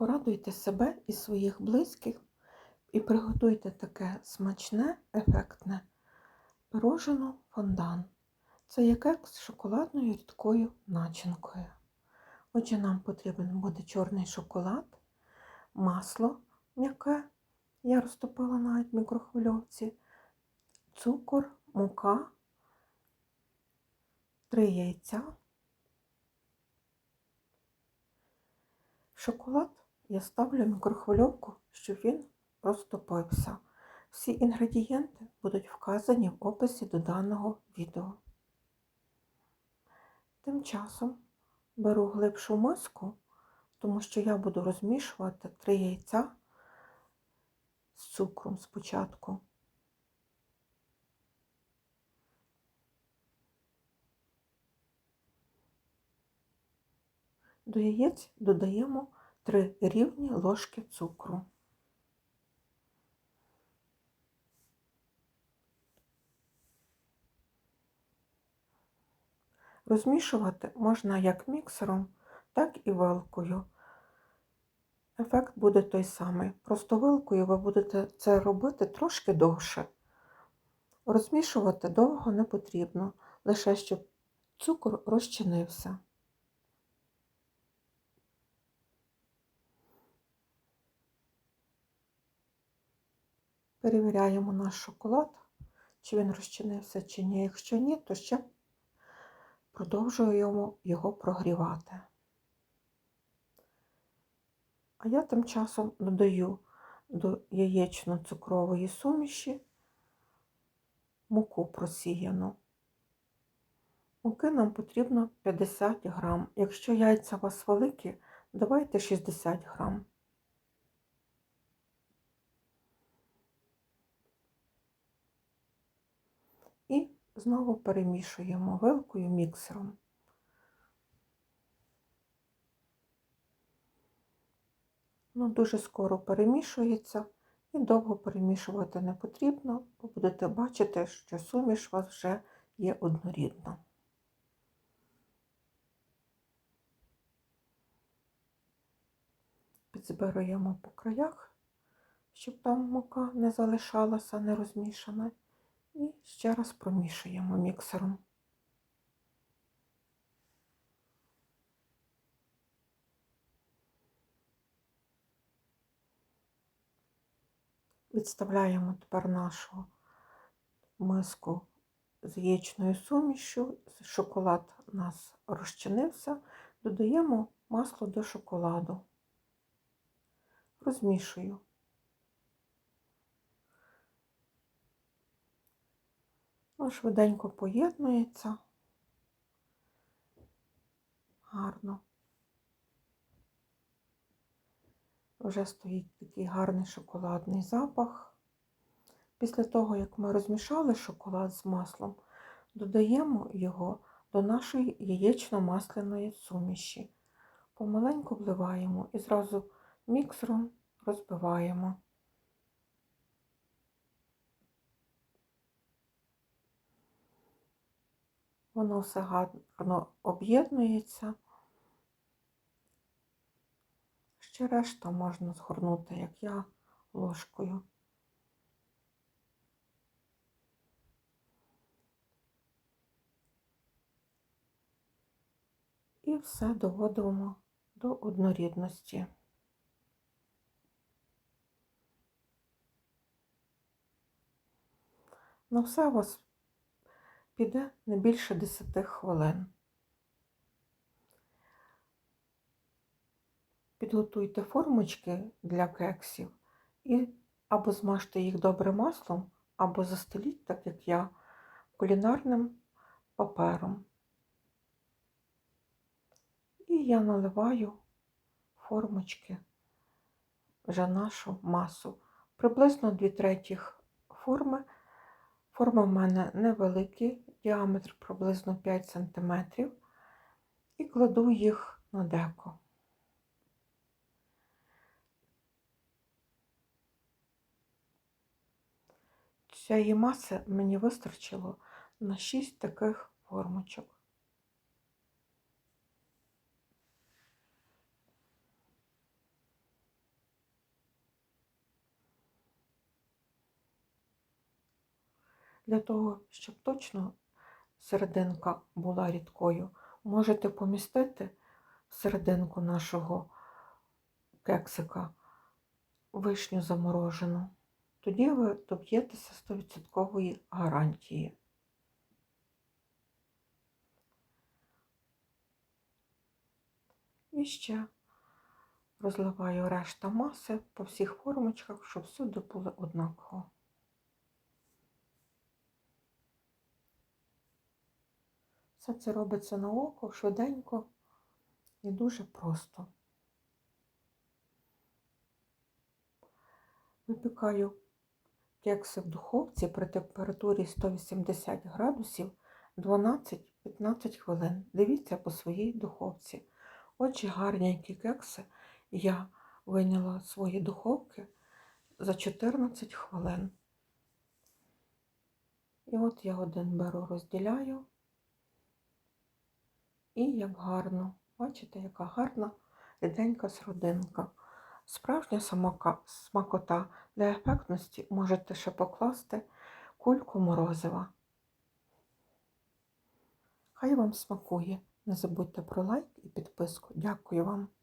Порадуйте себе і своїх близьких і приготуйте таке смачне, ефектне пирожено фондан. Це є кекс з шоколадною рідкою начинкою. Отже, нам потрібен буде чорний шоколад, масло м'яке, я розтопила навіть в мікрохвильовці, цукор, мука, три яйця. Шоколад я ставлю мікрохвильовку, щоб він розтопився. Всі інгредієнти будуть вказані в описі до даного відео. Тим часом беру глибшу миску, тому що я буду розмішувати три яйця з цукром спочатку. До яєць додаємо 3 рівні ложки цукру. Розмішувати можна як міксером, так і вилкою. Ефект буде той самий. Просто вилкою ви будете це робити трошки довше. Розмішувати довго не потрібно, лише щоб цукор розчинився. Перевіряємо наш шоколад, чи він розчинився, чи ні. Якщо ні, то ще продовжуємо його прогрівати. А я тим часом додаю до яєчно-цукрової суміші муку просіяну. Муки нам потрібно 50 грам. Якщо яйця у вас великі, давайте 60 грам. І знову перемішуємо вилкою міксером. Ну, дуже скоро перемішується і довго перемішувати не потрібно, бо будете бачити, що суміш у вас вже є однорідна. Підзбираємо по краях, щоб там мука не залишалася не розмішана. І ще раз промішуємо міксером. Відставляємо тепер нашу миску з яєчною сумішю, шоколад у нас розчинився, додаємо масло до шоколаду, розмішую. Ну, швиденько поєднується. Гарно. Вже стоїть такий гарний шоколадний запах. Після того, як ми розмішали шоколад з маслом, додаємо його до нашої яєчно-масляної суміші. Помаленьку вливаємо і зразу міксером розбиваємо. Воно все гарно об'єднується. Ще решта можна згорнути, як я, ложкою. І все доводимо до однорідності. На все у вас піде не більше 10 хвилин. Підготуйте формочки для кексів і або змажте їх добре маслом, або застеліть, так як я, кулінарним папером. І я наливаю формочки вже нашу масу. Приблизно 2 третіх форми. Форма в мене невеликий, діаметр приблизно 5 см і кладу їх на деко. Цієї маси мені вистачило на 6 таких формочок. Для того, щоб точно серединка була рідкою, можете помістити серединку нашого кексика вишню заморожену. Тоді ви доб'єтеся 100% гарантії. І ще розливаю решта маси по всіх формочках, щоб всюди було однаково. Все це робиться на око, швиденько і дуже просто. Випікаю кекси в духовці при температурі 180 градусів 12-15 хвилин. Дивіться по своїй духовці. Отже, гарненькі кекси я виняла з свої духовки за 14 хвилин. І от я один беру, розділяю. І як гарно, бачите, яка гарна ріденька сродинка. Справжня самока, смакота для ефектності можете ще покласти кульку морозива. Хай вам смакує. Не забудьте про лайк і підписку. Дякую вам.